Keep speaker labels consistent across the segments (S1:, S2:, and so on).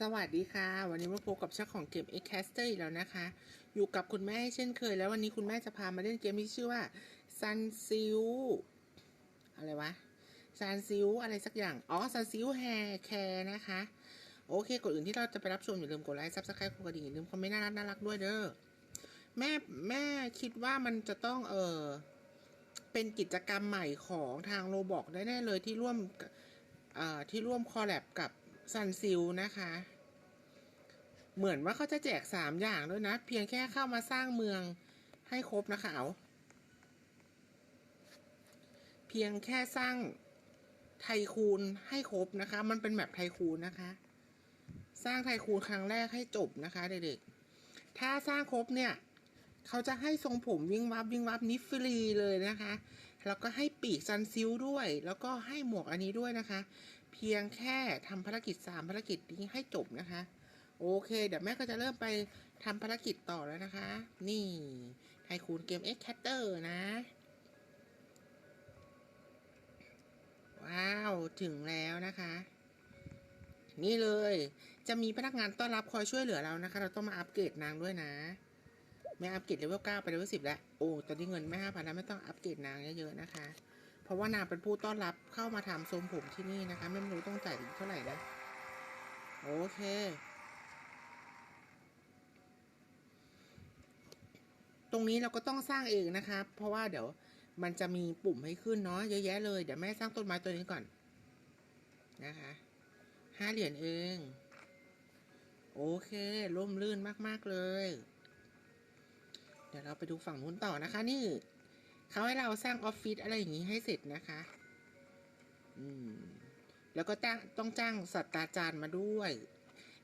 S1: สวัสดีค่ะ วันนี้มาพบกับช่องของเกม X Caster อีกแล้วนะคะ อยู่กับคุณแม่เช่นเคย แล้ววันนี้คุณแม่จะพามาเล่นเกมที่ชื่อว่า Sun s i l อะไรวะ Sun s i l อะไรสักอย่าง อ๋อ Sun s i l Hair Care นะคะ โอเคก่อนอื่นที่เราจะไปรับชมอย่าลืมกดไลค์ Subscribe กดกระดิ่งอย่าลืมคอมเมนต์น่ารักน่ารักด้วยเด้อแม่แม่คิดว่ามันจะต้องเออเป็นกิจกรรมใหม่ของทางโรบอกแน่ๆเลยที่ร่วมเอ่อที่ร่วมคอลแลบกับ ซันซิลนะคะ เหมือนว่าเขาจะแจกสามอย่างด้วยนะ เพียงแค่เข้ามาสร้างเมืองให้ครบนะคะเอาเพียงแค่สร้างไทคูนให้ครบนะคะ มันเป็นแบบไทคูนนะคะ สร้างไทคูนครั้งแรกให้จบนะคะเด็กๆ ถ้าสร้างครบเนี่ยเขาจะให้ทรงผมวิ่งวับวิ่งวับนี้ฟรีเลยนะคะ แล้วก็ให้ปีกซันซิลด้วย แล้วก็ให้หมวกอันนี้ด้วยนะคะ เพียงแค่ทำภารกิจสามภารกิจนี้ให้จบนะคะ โอเค เดี๋ยวแม่ก็จะเริ่มไปทำภารกิจต่อแล้วนะคะ นี่ไทคูนเกม X Catter นะ ว้าว ถึงแล้วนะคะ นี่เลย จะมีพนักงานต้อนรับคอยช่วยเหลือเรานะคะ เราต้องมาอัปเกรดนางด้วยนะแม่อัปเกรดเลเวลเก้าไปเลเวลสิบแล้ว โอ้ ตอนนี้เงินแม่ห้าพันแล้วไม่ต้องอัปเกรดนางเยอะๆนะคะ เพราะว่านางเป็นผู้ต้อนรับเข้ามาทำทรงผมที่นี่นะคะ ไม่รู้ต้องจ่ายเท่าไหร่นะโอเค ตรงนี้เราก็ต้องสร้างเองนะคะ เพราะว่าเดี๋ยวมันจะมีปุ่มให้ขึ้นเนาะเยอะแยะเลย เดี๋ยวแม่สร้างต้นไม้ตัวนี้ก่อนนะคะห้าเหรียญเอง โอเคร่มรื่นมาก ๆ เลย เดี๋ยวเราไปดูฝั่งนู้นต่อนะคะนี่ เขาให้เราสร้างออฟฟิศอะไรอย่างนี้ให้เสร็จนะคะ อืม แล้วก็จ้างต้องจ้างสัตว์อาจารย์มาด้วย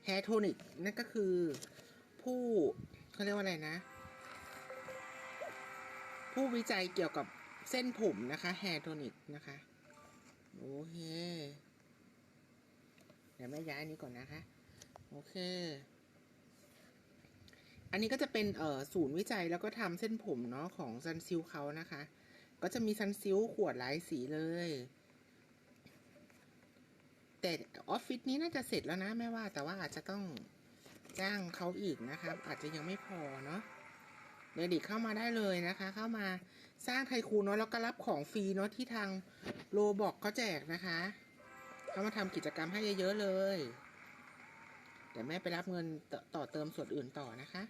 S1: แฮโทนิกนั่นก็คือ ผู้เขาเรียกว่าอะไรนะ ผู้วิจัยเกี่ยวกับเส้นผมนะคะแฮโทนิกนะคะ โอเค เดี๋ยวแม่ย้ายอันนี้ก่อนนะคะ โอเค อันนี้ก็จะเป็นเอ่อศูนย์วิจัยแล้วก็ทำเส้นผมเนาะของซันซิลเขานะคะ ก็จะมีซันซิลขวดหลายสีเลย แต่ออฟฟิศนี้น่าจะเสร็จแล้วนะแม่ว่า แต่ว่าอาจจะต้องจ้างเขาอีกนะครับ อาจจะยังไม่พอเนาะเด็กๆเข้ามาได้เลยนะคะ เข้ามาสร้างไทคูเนาะแล้วก็รับของฟรีเนาะที่ทางโลบอกเขาแจกนะคะ เข้ามาทำกิจกรรมให้เยอะๆเลยเดี๋ยวแม่ไปรับเงินต่อต่อเติมส่วนอื่นต่อนะคะ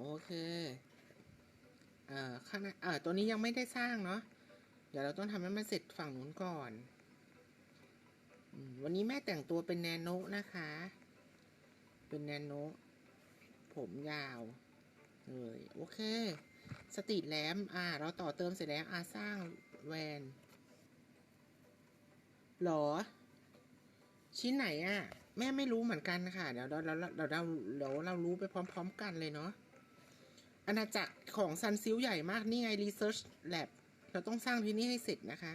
S1: โอเคเอ่อข้างหน้าเอ่อตัวนี้ยังไม่ได้สร้างเนาะเดี๋ยวเราต้องทำให้มันเสร็จฝั่งนู้นก่อน วันนี้แม่แต่งตัวเป็นแนโนนะคะ เป็นแนโนผมยาวเลยโอเค สตรีทแลมอ่า เราต่อเติมเสร็จแล้ว อ่าสร้างแวนหรอ ชิ้นไหนอะ่ะ แม่ไม่รู้เหมือนกันค่ะ เดี๋ยวเราเราเราเราเรารู้ไปพร้อม ๆ กันเลยเนาะ อาณาจักรของซันซิลใหญ่มากนี่ไง Research Lab เราต้องสร้างที่นี่ให้เสร็จนะคะ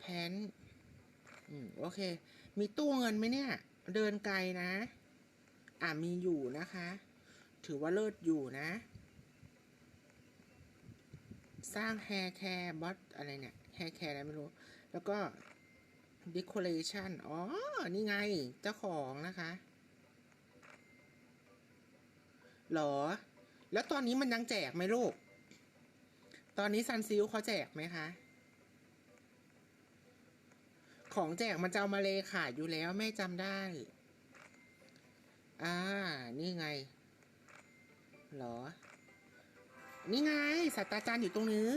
S1: แพนอืมโอเค มีตู้เงินไหมเนี่ย เดินไกลนะ อ่ามีอยู่นะคะ ถือว่าเลิศอยู่นะ สร้าง hair care bot อะไรเนี่ย hair care อะไรไม่รู้ แล้วก็ decoration อ๋อ นี่ไง เจ้าของนะคะหรอ แล้วตอนนี้มันยังแจกไหมลูก ตอนนี้ซันซิลเขาแจกไหมคะ ของแจกมันจะเอามาเลขายอยู่แล้วแม่จำได้ อ่า นี่ไง หรอ นี่ไงศาสตราจารย์อยู่ตรงนี้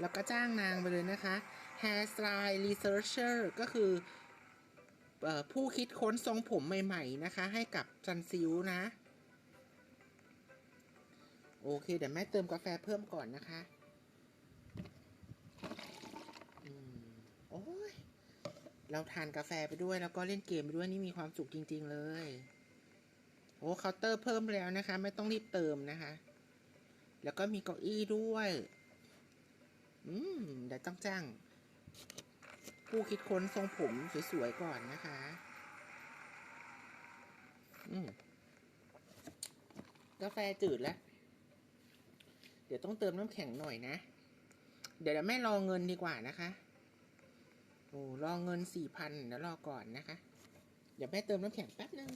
S1: แล้วก็จ้างนางไปเลยนะคะ Hairstyle Researcher ก็คือออผู้คิดค้นทรงผมใหม่ ๆ นะคะ ให้กับซันซิลนะ โอเคเดี๋ยวแม่เติมกาแฟเพิ่มก่อนนะคะอืมโอ้ยเราทานกาแฟไปด้วยแล้วก็เล่นเกมไปด้วยนี่มีความสุขจริง ๆ เลย โอ้เคาน์เตอร์เพิ่มแล้วนะคะ ไม่ต้องรีบเติมนะคะ แล้วก็มีเก้าอี้ด้วย อืมเดี๋ยวต้องจ้างผู้คิดค้นทรงผมสวยๆก่อนนะคะ อืมกาแฟจืดแล้ว เดี๋ยวต้องเติมน้ำแข็งหน่อยนะ เดี๋ยวแม่รอเงินดีกว่านะคะโอ้รอเงินสี่พันเดี๋ยวรอก่อนนะคะ เดี๋ยวแม่เติมน้ำแข็งแป๊บนึง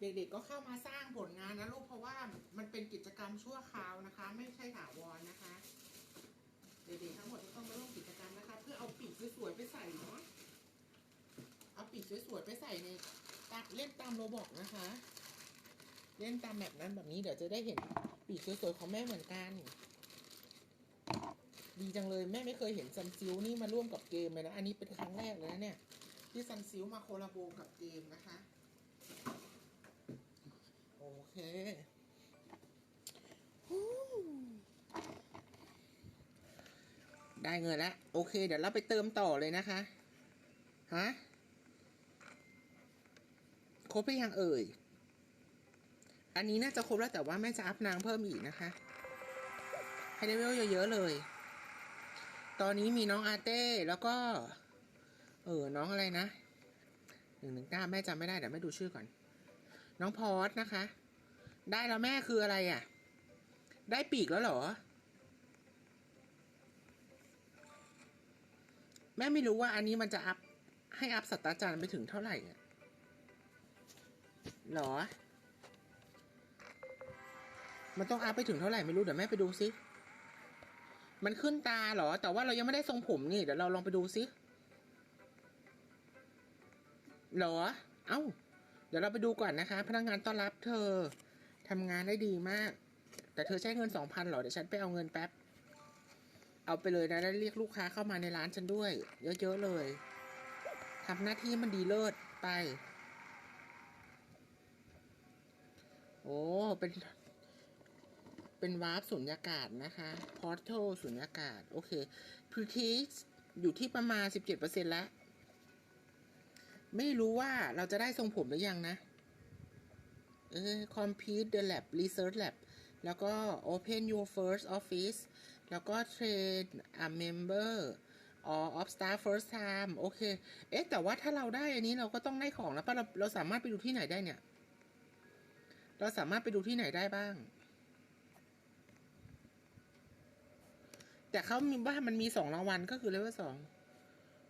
S1: เด็กๆก็เข้ามาสร้างผลงานนะลูกเพราะว่ามันเป็นกิจกรรมชั่วคราวนะคะ ไม่ใช่ถาวรนะคะ เด็กๆทั้งหมดต้องมาร่วมกิจกรรมนะคะ เพื่อเอาปีกสวยๆไปใส่เนาะเอาปีกสวยๆไปใส่ในตาเล่นตามโรบอกนะคะ เล่นตามแบบนั้นแบบนี้เดี๋ยวจะได้เห็นปีกสวยๆของแม่เหมือนกัน ดีจังเลยแม่ไม่เคยเห็นซันซิลนี่มาร่วมกับเกมเลยนะ อันนี้เป็นครั้งแรกเลยนะเนี่ย ที่ซันซิลมาโคลาโบกับเกมนะคะ โอเคได้เงินแล้วโอเค เดี๋ยวเราไปเติมต่อเลยนะคะฮะครบไปยังเอ่ย อันนี้น่าจะครบแล้วแต่ว่าแม่จะอัพนางเพิ่มอีกนะคะให้เลเวลเยอะๆเลย ตอนนี้มีน้องอาเต้แล้วก็ เออน้องอะไรนะหนึ่งหนึ่งเก้าแม่จำไม่ได้เดี๋ยวแม่ดูชื่อก่อน น้องพอสนะคะ ได้แล้วแม่คืออะไรอะ่ะ ได้ปีกแล้วเหรอ แม่ไม่รู้ว่าอันนี้มันจะอัพให้อัพสัตว์อาจารย์ไปถึงเท่าไหร่อะหรอ มันต้องอัพไปถึงเท่าไหร่ไม่รู้เดี๋ยวแม่ไปดูซิ มันขึ้นตาเหรอ แต่ว่าเรายังไม่ได้ทรงผมนี่ เดี๋ยวเราลองไปดูซิหรอ เอ้า เดี๋ยวเราไปดูก่อนนะคะ พนักงานต้อนรับเธอทำงานได้ดีมาก แต่เธอใช้เงินสองพันหรอ เดี๋ยวฉันไปเอาเงินแป๊บ เอาไปเลยนะแล้วเรียกลูกค้าเข้ามาในร้านฉันด้วย เยอะๆเลยทำหน้าที่มันดีเลิศไป โอ้ เป็น เป็นวาร์ปสุญญากาศนะคะพอร์ทัลสุญญากาศ โอเคพ r ทีสอยู่ที่ประมาณสิบเจ็ดเปอร์เซ็นแล้ว ไม่รู้ว่าเราจะได้ทรงผมหรือยังนะเออ complete the lab research lab แล้วก็ open your first office แล้วก็ train a member or of staff first time โอเค เอ๊ะ แต่ว่าถ้าเราได้อันนี้เราก็ต้องได้ของแล้วป่ะเราเราสามารถไปดูที่ไหนได้เนี่ย เราสามารถไปดูที่ไหนได้บ้าง แต่เขามีว่ามันมีสองรางวัลก็คือเลเวลสอง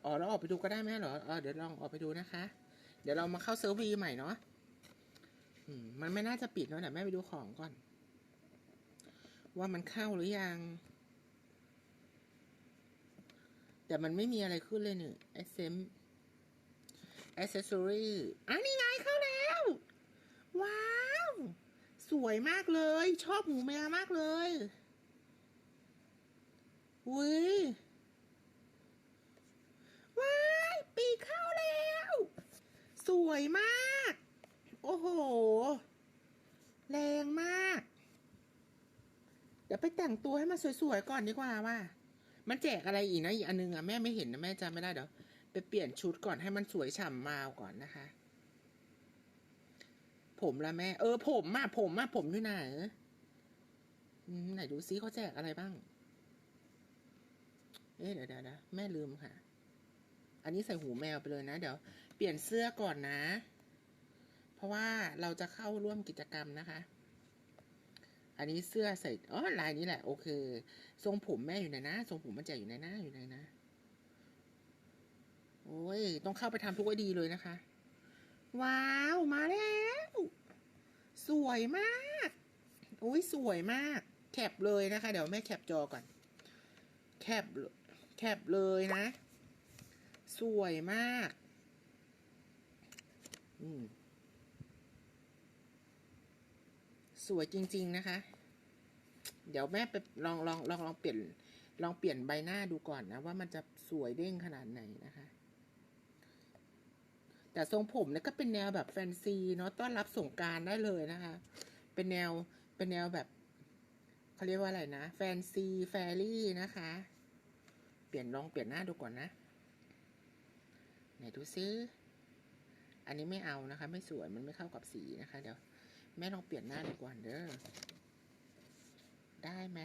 S1: อ๋อเราออกไปดูก็ได้ไหมเหรอเออเดี๋ยวลองออกไปดูนะคะ เดี๋ยวเรามาเข้าเซิร์ฟวีใหม่เนาะอืมมันไม่น่าจะปิดเนาะเดี๋ยวแม่ไปดูของก่อน ว่ามันเข้าหรือยัง แต่มันไม่มีอะไรขึ้นเลยเนี่ยไอเซม accessory อะนี่ไงเข้าแล้ว ว้าว สวยมากเลย ชอบหมูแมวมากเลย อุ้ยว้ายปีเข้าแล้ว สวยมาก โอ้โห แรงมาก เดี๋ยวไปแต่งตัวให้มันสวยๆ ก่อนดีกว่าว่า มันแจกอะไรอีกนะอีกอันนึงอะแม่ไม่เห็นนะแม่จำไม่ได้เดี๋ยวไปเปลี่ยนชุดก่อนให้มันสวยฉ่ำมาวก่อนนะคะ ผมละแม่ เออผมอะผมอะผมอยู่ไหนไหนดูซิเขาแจกอะไรบ้าง เอ๊ะเดี๋ยวเดี๋ยวเดี๋ยวแม่ลืมค่ะ อันนี้ใส่หูแมวไปเลยนะ เดี๋ยวเปลี่ยนเสื้อก่อนนะ เพราะว่าเราจะเข้าร่วมกิจกรรมนะคะ อันนี้เสื้อใส่อ๋อลายนี้แหละ โอเค ทรงผมแม่อยู่ไหนนะทรงผมมันจะอยู่ในหน้าอยู่ไหนนะโอ้ย ต้องเข้าไปทำทุกไอดีเลยนะคะ ว้าว มาแล้ว สวยมากอุ้ย สวยมาก แคปเลยนะคะ เดี๋ยวแม่แคปจอก่อน แคปเลย คปเลยนะ สวยมากอืมสวยจริง ๆ นะคะ เดี๋ยวแม่ไปลองลองลองลองเปลี่ยน ลองเปลี่ยนใบหน้าดูก่อนนะ ว่ามันจะสวยเด้งขนาดไหนนะคะ แต่ทรงผมเนี่ยก็เป็นแนวแบบแฟนซีเนาะต้อนรับสงการได้เลยนะคะ เป็นแนวเป็นแนวแบบเขาเรียกว่าอะไรนะ แฟนซี แฟรี่นะคะ ปลี่ยนลองเปลี่ยนหน้าดูก่อนนะไหนดูซิอันนี้ไม่เอานะคะ ไม่สวยมันไม่เข้ากับสีนะคะ เดี๋ยวแม่ลองเปลี่ยนหน้าดูก่อนเด้อได้ไหม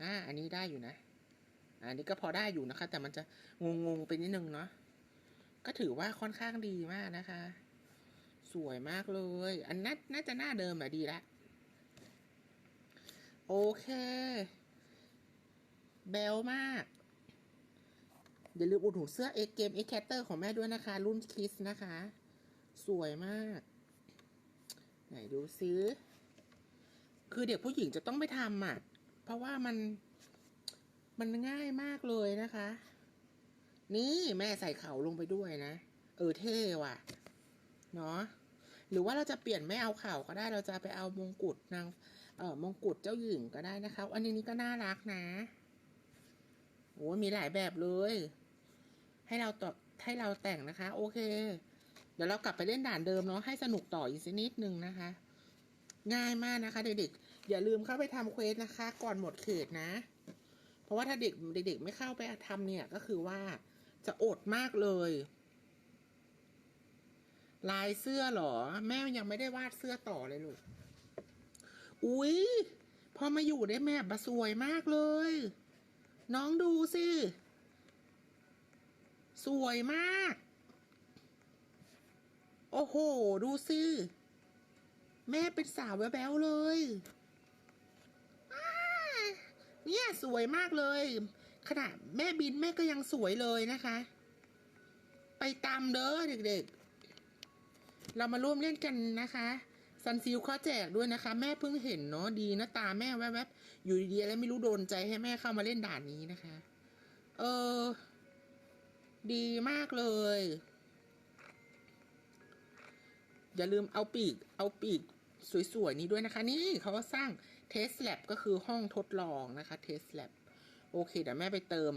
S1: อ่าอันนี้ได้อยู่นะ อันนี้ก็พอได้อยู่นะคะ แต่มันจะงงๆไปนิดนึงเนาะก็ถือว่าค่อนข้างดีมากนะคะ สวยมากเลย อันน่าน่าจะหน้าเดิมอะดีละโอเค แบลมาก อย่าลืมอุดหนุนเสื้อเอ็กเกมเอ็กแคตเตอร์ของแม่ด้วยนะคะ รุ่นคิสนะคะ สวยมาก ไหนดูซิคือเด็กผู้หญิงจะต้องไปทำอะ เพราะว่ามันมันง่ายมากเลยนะคะ นี่แม่ใส่เขาลงไปด้วยนะ เออเท่ว่ะ เนาะหรือว่าเราจะเปลี่ยนไม่เอาเข่าก็ได้เราจะไปเอามงกุฎนางเออมงกุฎเจ้าหญิงก็ได้นะคะ อันนี้นี่ก็น่ารักนะ โอ้มีหลายแบบเลย ให้เราต่อให้เราแต่งนะคะ โอเค เดี๋ยวเรากลับไปเล่นด่านเดิมเนาะให้สนุกต่ออีกสักนิดนึงนะคะ ง่ายมากนะคะ เด็กๆ อย่าลืมเข้าไปทำเควสนะคะ ก่อนหมดเขตนะ เพราะว่าถ้าเด็กเด็กๆ ไม่เข้าไปทำเนี่ยก็คือว่าจะอดมากเลย ลายเสื้อหรอ แม่ยังไม่ได้วาดเสื้อต่อเลยลูก อุ๊ย พอมาอยู่ได้แม่บะสวยมากเลย น้องดูสิ สวยมาก โอ้โห ดูสิแม่เป็นสาวแบ๊วๆเลยเนี่ยสวยมากเลย ขนาดแม่บินแม่ก็ยังสวยเลยนะคะ ไปตามเด้อเด็กๆ เรามาร่วมเล่นกันนะคะ ซันซิลเขาแจกด้วยนะคะ แม่เพิ่งเห็นเนาะดีนะตาแม่แวบๆอยู่ดีๆแล้วไม่รู้โดนใจให้แม่เข้ามาเล่นด่านนี้นะคะ เออ ดีมากเลย อย่าลืมเอาปีก เอาปีกสวยๆนี้ด้วยนะคะ นี่เขาก็สร้างเทสแลบก็คือห้องทดลองนะคะเทสแลบโอเคเดี๋ยวแม่ไปเติม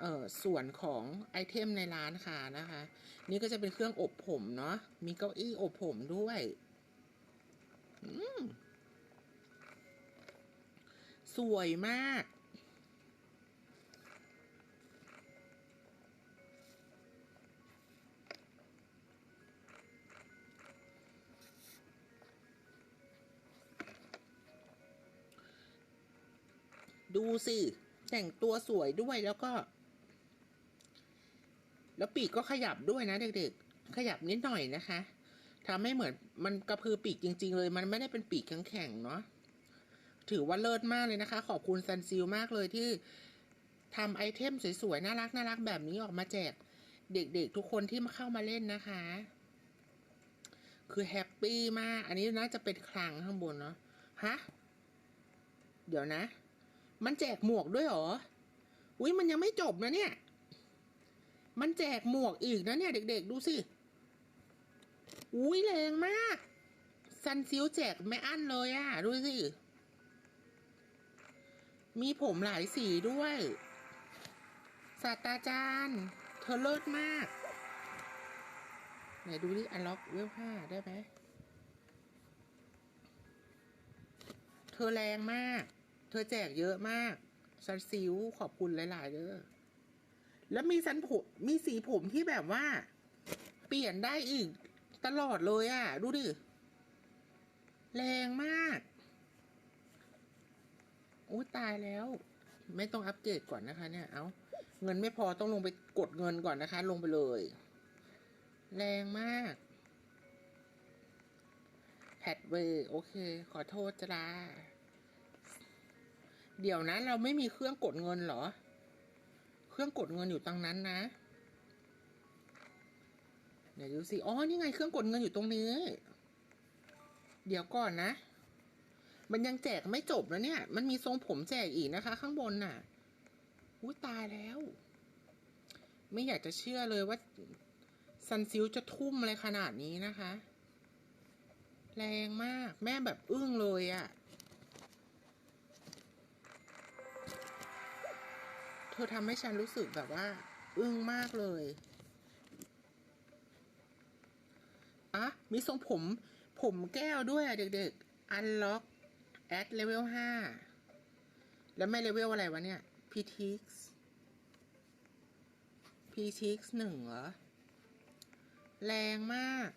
S1: เอ่อส่วนของไอเทมในร้านค่ะนะคะ นี่ก็จะเป็นเครื่องอบผมเนาะมีเก้าอี้อบผมด้วย สวยมาก ดูสิ แต่งตัวสวยด้วยแล้วก็ แล้วปีกก็ขยับด้วยนะเด็กๆ ขยับนิดหน่อยนะคะ ทำให้เหมือนมันกระพือปีกจริง ๆ เลย มันไม่ได้เป็นปีกแข็งๆเนาะถือว่าเลิศมากเลยนะคะ ขอบคุณซันซิลมากเลยที่ทำไอเทมสวยๆ น่ารักน่ารักแบบนี้ออกมาแจก เด็กๆ ทุกคนที่มาเข้ามาเล่นนะคะ คือแฮปปี้มาก อันนี้น่าจะเป็นคลังข้างบนเนาะฮะ เดี๋ยวนะ มันแจกหมวกด้วยหรอ อุ้ยมันยังไม่จบนะเนี่ย มันแจกหมวกอีกนะเนี่ย เด็ก ๆ ดูสิ อุ้ยแรงมาก ซันซิลแจกไม่อั้นเลยอะดูสิ มีผมหลายสีด้วยศาสตราจารย์ เธอเลิศมาก ไหนดูดิอันล็อกเวลห้าได้ไหมเธอแรงมาก เธอแจกเยอะมาก ซันซิวขอบคุณหลาย ๆเด้อแล้วมีสันผมมีสีผมที่แบบว่า เปลี่ยนได้อีก ตลอดเลยอะ่ะ ดูดิ แรงมากอุ้ยตายแล้ว ไม่ต้องอัปเกรดก่อนนะคะ เนี่ย เอาเงินไม่พอต้องลงไปกดเงินก่อนนะคะ ลงไปเลย แรงมากแพดเวย์โอเค ขอโทษจ้าเดี๋ยวนะเราไม่มีเครื่องกดเงินเหรอ เครื่องกดเงินอยู่ตรงนั้นนะ เดี๋ยวดูสิ อ๋อ นี่ไงเครื่องกดเงินอยู่ตรงนี้ เดี๋ยวก่อนนะ มันยังแจกไม่จบนะเนี่ย มันมีทรงผมแจกอีกนะคะ ข้างบนน่ะอุ้ยตายแล้ว ไม่อยากจะเชื่อเลยว่าซันซิลจะทุ่มอะไรขนาดนี้นะคะ แรงมาก แม่แบบอึ้งเลยอะ่ะ เธอทำให้ฉันรู้สึกแบบว่า อึ้งมากเลย อะมีทรงผม ผมแก้วด้วยอะเด็กๆ unlock at level ห้าแล้วไม่เลเวลอะไรวะเนี่ย PTX PTX หนึ่งเหรอ แรงมาก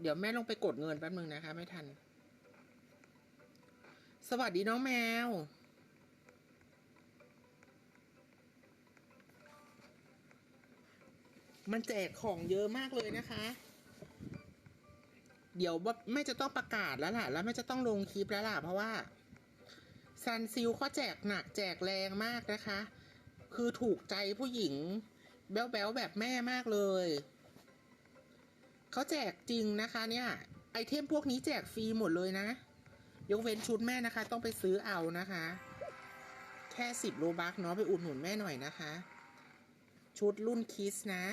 S1: เดี๋ยวแม่ลงไปกดเงินแป๊บนึงนะคะ ไม่ทัน สวัสดีน้องแมว มันแจกของเยอะมากเลยนะคะ เดี๋ยวแม่จะต้องประกาศแล้วล่ะ แล้วแม่จะต้องลงคลิปแล้วล่ะ เพราะว่าซันซิลเขาแจกหนักแจกแรงมากนะคะ คือถูกใจผู้หญิง แบ๊วๆแบบแม่มากเลย เขาแจกจริงนะคะเนี่ย ไอเทมพวกนี้แจกฟรีหมดเลยนะ ยกเว้นชุดแม่นะคะ ต้องไปซื้อเอานะคะ แค่สิบโลบักเนาะไปอุดหนุนแม่หน่อยนะคะ ชุดรุ่นคิสนะ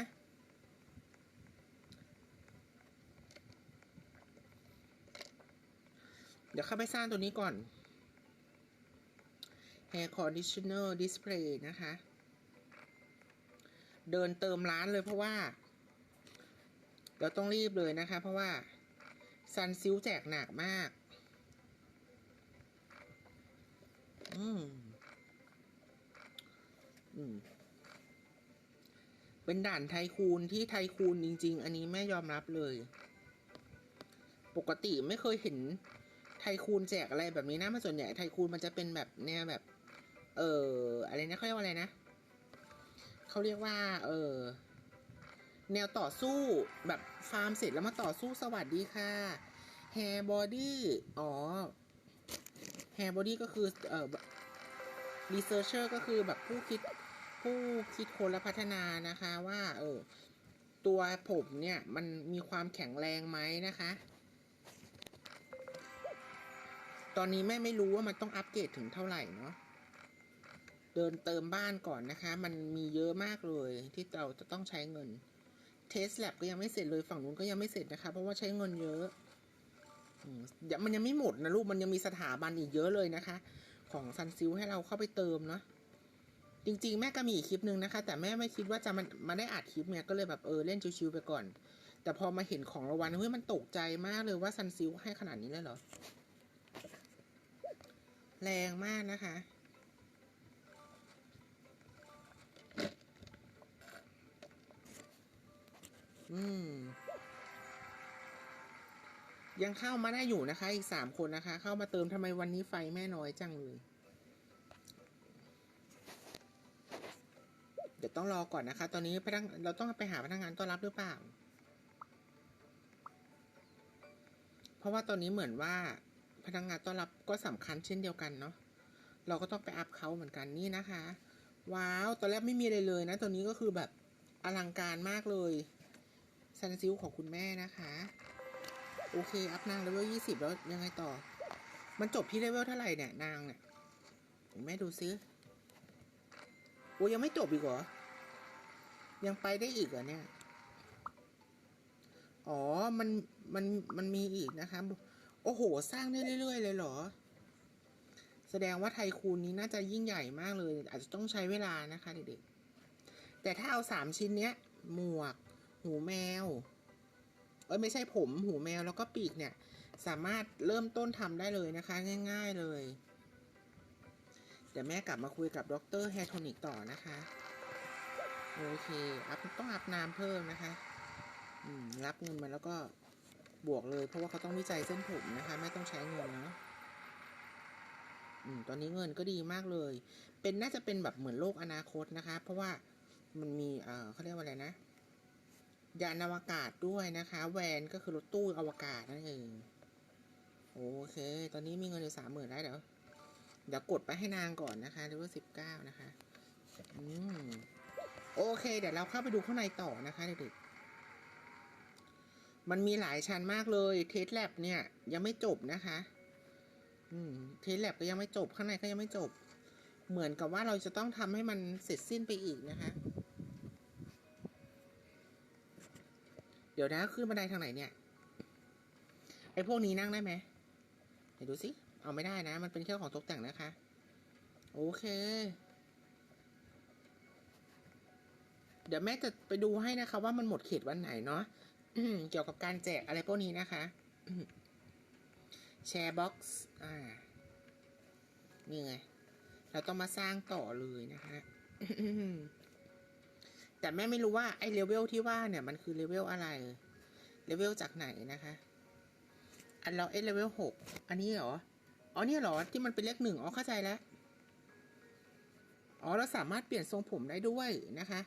S1: ดี๋ยวเข้าไปสร้างตัวนี้ก่อน Hair Conditioner Display นะคะ เดินเติมร้านเลยเพราะว่า เราต้องรีบเลยนะคะ เพราะว่าซันซิลแจกหนักมาก อืม อืม เป็นด่านไทคูนที่ไทคูนจริง ๆ อันนี้แม่ยอมรับเลย ปกติไม่เคยเห็น ทคูนแจกอะไรแบบนี้นะมาส่วนใหญ่ไทคูนมันจะเป็นแบบแนวแบบ เอออะไรนะเขาเรียกว่าอะไรนะเขาเรียกว่า เออแนวต่อสู้แบบฟาร์มเสร็จแล้วมาต่อสู้สวัสดีค่ะ hair body อ๋อ hair body ก็คือเอ่อ researcher ก็คือแบบผู้คิดผู้คิดคนและพัฒนานะคะว่า เออตัวผมเนี่ย มันมีความแข็งแรงไหมนะคะ ตอนนี้แม่ไม่รู้ว่ามันต้องอัปเกรดถึงเท่าไหร่เนาะเดินเติมบ้านก่อนนะคะ มันมีเยอะมากเลยที่เราจะต้องใช้เงินเทสแลบก็ยังไม่เสร็จเลยฝั่งนู้นก็ยังไม่เสร็จนะคะ เพราะว่าใช้เงินเยอะอมเดี๋ยวมันยังไม่หมดนะลูกมันยังมีสถาบันอีกเยอะเลยนะคะ ของซันซิลให้เราเข้าไปเติมเนาะจริง ๆ แม่ก็มีอีกคลิปนึงนะคะ แต่แม่ไม่คิดว่าจะมันมาได้อัดคลิปเนี่ยก็เลยแบบเออเล่นชิวๆไปก่อน แต่พอมาเห็นของรางวัลเฮ้ยมันตกใจมากเลยว่าซันซิลให้ขนาดนี้เลยเหรอ แรงมากนะคะ อืม ยังเข้ามาได้อยู่นะคะ อีกสามคนนะคะ เข้ามาเติมทำไมวันนี้ไฟแม่น้อยจังเลยเดี๋ยวต้องรอก่อนนะคะ ตอนนี้พนักเราต้องไปหาพนักงานต้อนรับหรือเปล่า เพราะว่าตอนนี้เหมือนว่า พนักงานต้อนรับก็สำคัญเช่นเดียวกันเนาะเราก็ต้องไปอัพเขาเหมือนกันนี่นะคะ ว้าว ตอนแรกไม่มีอะไรเลยนะตอนนี้ก็คือแบบอลังการมากเลยซันซิลของคุณแม่นะคะ โอเค อัพนางเลเวลยี่สิบแล้วยังไงต่อ มันจบที่เลเวลเท่าไหร่เนี่ย นางเนี่ยแม่ดูซิโอ้ยังไม่จบอีกเหรอ ยังไปได้อีกเหรอเนี่ย อ๋อ มัน มัน มันมีอีกนะคะ โอ้โห สร้างได้เรื่อยๆ เลยเหรอ แสดงว่าไทคูนนี้น่าจะยิ่งใหญ่มากเลย อาจจะต้องใช้เวลานะคะเด็กๆ แต่ถ้าเอาสามชิ้นเนี้ย หมวก หูแมว เอ้ยไม่ใช่ผม หูแมวแล้วก็ปีกเนี่ย สามารถเริ่มต้นทำได้เลยนะคะ ง่ายๆเลยเดี๋ยวแม่กลับมาคุยกับดรแฮโทนิกต่อนะคะ โอเค อัพต้องอัพน้ำเพิ่มนะคะ อืม รับเงินมาแล้วก็ บวกเลย เพราะว่าเขาต้องวิจัยเส้นผมนะคะ ไม่ต้องใช้เงินเนาะอืมตอนนี้เงินก็ดีมากเลย เป็นน่าจะเป็นแบบเหมือนโลกอนาคตนะคะ เพราะว่ามันมีเอ่อเขาเรียกว่าอะไรนะ ยานอวกาศด้วยนะคะ แวนก็คือรถตู้อวกาศนั่นเองโอเค ตอนนี้มีเงินอยู่สามหมื่นได้เดี๋ยวเดี๋ยวกดไปให้นางก่อนนะคะเลเวลสิบเก้านะคะ อืม โอเค เดี๋ยวเราเข้าไปดูข้างในต่อนะคะเด็กๆ มันมีหลายชั้นมากเลยเทสแลบเนี่ย ยังไม่จบนะคะ อืมเทสแลบก็ยังไม่จบข้างในก็ยังไม่จบ เหมือนกับว่าเราจะต้องทำให้มันเสร็จสิ้นไปอีกนะคะ เดี๋ยวนะขึ้นบันไดทางไหนเนี่ยไอ้พวกนี้นั่งได้ไหมเดี๋ยวดูสิเอาไม่ได้นะ มันเป็นแค่ของตกแต่งนะคะ โอเค เดี๋ยวแม่จะไปดูให้นะคะ ว่ามันหมดเขตวันไหนเนาะ เกี่ยวกับการแจกอะไรพวกนี้นะคะแชร์บ็อกซ์อ่า นี่ไง เราต้องมาสร้างต่อเลยนะคะ แต่แม่ไม่รู้ว่าไอ้เลเวลที่ว่าเนี่ยมันคือเลเวลอะไร เลเวลจากไหนนะคะ อันเราเอ้เลเวลหก อันนี้เหรอ อ๋อเนี่ยเหรอที่มันเป็นเลขหนึ่ง อ๋อเข้าใจแล้ว อ๋อเราสามารถเปลี่ยนทรงผมได้ด้วยนะคะ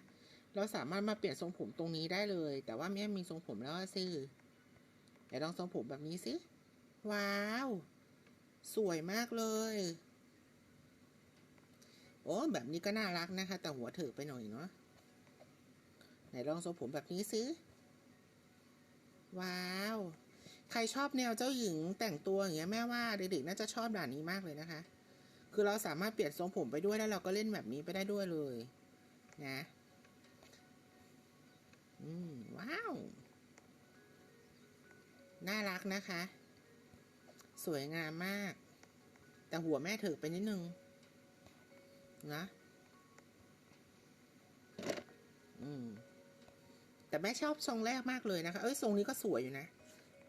S1: เราสามารถมาเปลี่ยนทรงผมตรงนี้ได้เลย แต่ว่าแม่มีทรงผมแล้วสิเดี๋ยวลองทรงผมแบบนี้สิ ว้าว สวยมากเลย โอ้แบบนี้ก็น่ารักนะคะ แต่หัวเถิกไปหน่อยเนาะไหนลองทรงผมแบบนี้สิว้าว ใครชอบแนวเจ้าหญิงแต่งตัวอย่างเงี้ยแม่ว่าเด็กๆน่าจะชอบด่านนี้มากเลยนะคะ คือเราสามารถเปลี่ยนทรงผมไปด้วยแล้วเราก็เล่นแบบนี้ไปได้ด้วยเลย นะ อืมว้าว น่ารักนะคะ สวยงามมาก แต่หัวแม่เถิกไปนิดนึง นะ อืม แต่แม่ชอบทรงแรกมากเลยนะคะ เอ้ยทรงนี้ก็สวยอยู่นะ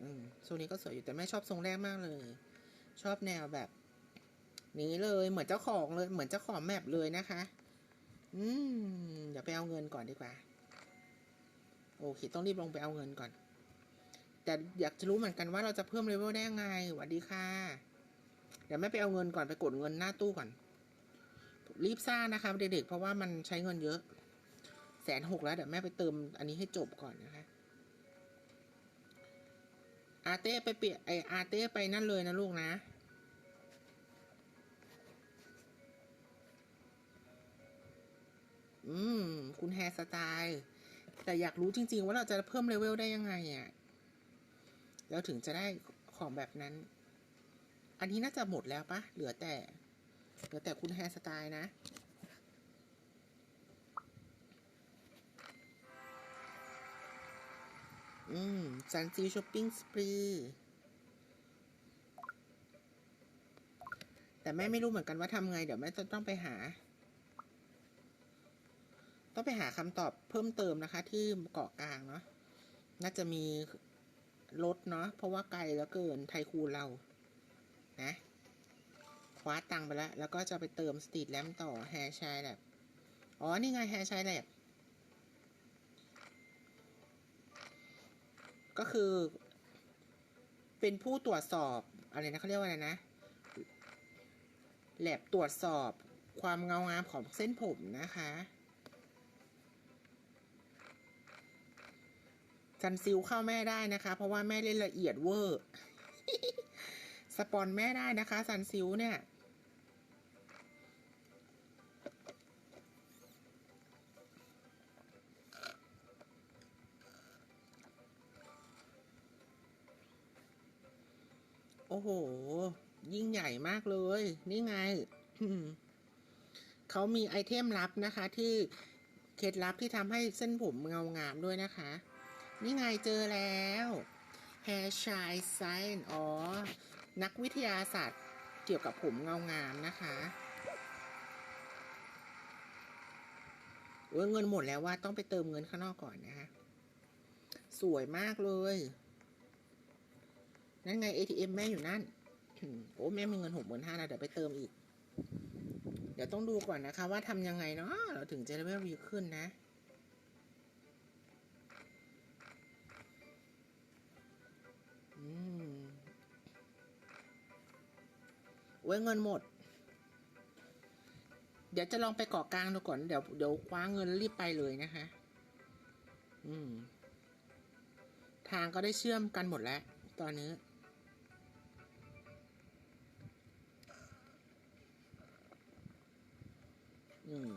S1: อืมทรงนี้ก็สวยอยู่แต่แม่ชอบทรงแรกมากเลย ชอบแนวแบบ นี้เลย เหมือนเจ้าของเลย เหมือนเจ้าของแมปเลยนะคะ อืม เดี๋ยวไปเอาเงินก่อนดีกว่า โอเค ต้องรีบลงไปเอาเงินก่อน แต่อยากจะรู้เหมือนกันว่าเราจะเพิ่มเลเวลได้ยังไงสวัสดีค่ะ เดี๋ยวแม่ไปเอาเงินก่อนไปกดเงินหน้าตู้ก่อน รีบสร้างนะคะเด็กๆเพราะว่ามันใช้เงินเยอะแสนหกแล้วเดี๋ยวแม่ไปเติมอันนี้ให้จบก่อนนะคะอาเต้ไปเปลี่ยนไออาเต้ไปนั่นเลยนะลูกนะอืม คุณแฮสไตล์ แต่อยากรู้จริง ๆ ว่าเราจะเพิ่มเลเวลได้ยังไงอะ่ะแล้วถึงจะได้ของแบบนั้น อันนี้น่าจะหมดแล้วปะเหลือแต่ เหลือแต่คุณแฮร์สไตล์นะอืมซันซีช้อปปิ้งสปรีแต่แม่ไม่รู้เหมือนกันว่าทำไง เดี๋ยวแม่จะต้องไปหา ต้องไปหาคำตอบเพิ่มเติมนะคะ ที่เกาะกลางเนาะน่าจะมีรถเนาะเพราะว่าไกลแล้วเกินไทคูเรานะคว้าตังค์ไปแล้ว แล้วก็จะไปเติมสตรีทแลมต่อแฮร์ชายแลบอ๋อ นี่ไงแฮร์ชายแลบก็คือ เป็นผู้ตรวจสอบ อะไรนะเขาเรียกว่าอะไรนะแลบตรวจสอบความเงางามของเส้นผมนะคะ ซันซิลเข้าแม่ได้นะคะ เพราะว่าแม่เล่นละเอียดเวอร์สปอนแม่ได้นะคะซันซิลเนี่ยโอ้โห ยิ่งใหญ่มากเลย นี่ไง เขามีไอเทมลับนะคะ ที่เคล็ดลับที่ทำให้เส้นผมเงางามด้วยนะคะ นี่ไงเจอแล้ว Hair Shine Sign อ๋อ นักวิทยาศาสตร์เกี่ยวกับผมเงางามนะคะเว้ยเงินหมดแล้วว่าต้องไปเติมเงินข้างนอกก่อนนะคะสวยมากเลย นั่นไง ATM แม่อยู่นั่น โอ้แม่มีเงินหกหมื่นห้าแล้วเดี๋ยวไปเติมอีก เดี๋ยวต้องดูก่อนนะคะ ว่าทำยังไงเนาะเราถึงจะเลเวลดีขึ้นนะ เว้ยเงินหมด เดี๋ยวจะลองไปเกาะกลางดูก่อน เดี๋ยวเดี๋ยวคว้าเงินแล้วรีบไปเลยนะคะ อืม ทางก็ได้เชื่อมกันหมดแล้ว ตอนนี้อืม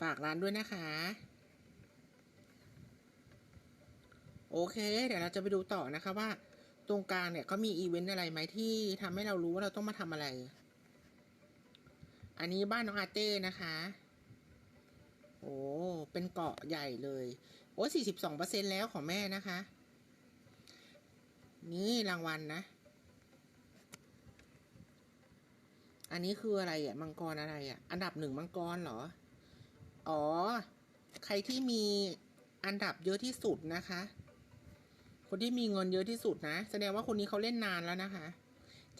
S1: ฝากร้านด้วยนะคะ โอเค เดี๋ยวเราจะไปดูต่อนะคะว่า ตรงกลางเนี่ยเขามีอีเวนต์อะไรไหมที่ทำให้เรารู้ว่าเราต้องมาทำอะไร อันนี้บ้านน้องอาเต้นะคะ โอ้เป็นเกาะใหญ่เลย โอ้สี่สิบสองเปอร์เซ็นแล้วของแม่นะคะ นี่รางวัลนะอันนี้คืออะไรอะ มังกรอะไรอะ อันดับหนึ่งมังกรเหรอ อ๋อ ใครที่มีอันดับเยอะที่สุดนะคะ คนที่มีเงินเยอะที่สุดนะ แสดงว่าคนนี้เขาเล่นนานแล้วนะคะ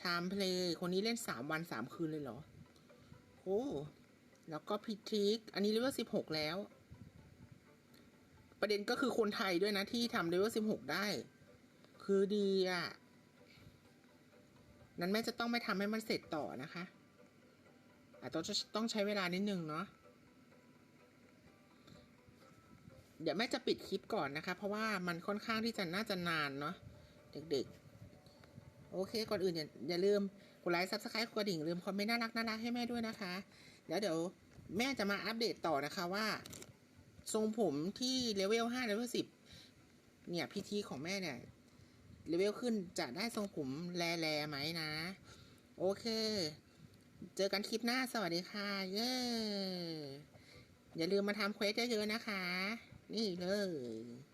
S1: ชามเพลย์คนนี้เล่นสามวันสามคืนเลยเหรอ โอ้แล้วก็พิทิก อันนี้เลเวลสิบหกแล้ว ประเด็นก็คือคนไทยด้วยนะ ที่ทำเลเวลสิบหกได้ คือดีอะ นั้นแม่จะต้องไม่ทำให้มันเสร็จต่อนะคะอาจจะต้องใช้เวลานิดนึงเนาะ เดี๋ยวแม่จะปิดคลิปก่อนนะคะ เพราะว่ามันค่อนข้างที่จะน่าจะนานเนาะเด็กๆ โอเค ก่อนอื่นอย่าอย่าลืมกดไลค์ซับสไครต์กดกระดิ่งลืมคอมเมนต์น่ารักน่ารักให้แม่ด้วยนะคะ แล้วเดี๋ยวแม่จะมาอัปเดตต่อนะคะว่า ทรงผมที่เลเวล5เลเวล10เนี่ยพิธีของแม่เนี่ยเลเวลขึ้นจะได้ทรงผมแลแลไหมนะ โอเค เจอกันคลิปหน้าสวัสดีค่ะ เย้อย่าลืมมาทำเควสเยอะๆนะคะ นี่เลย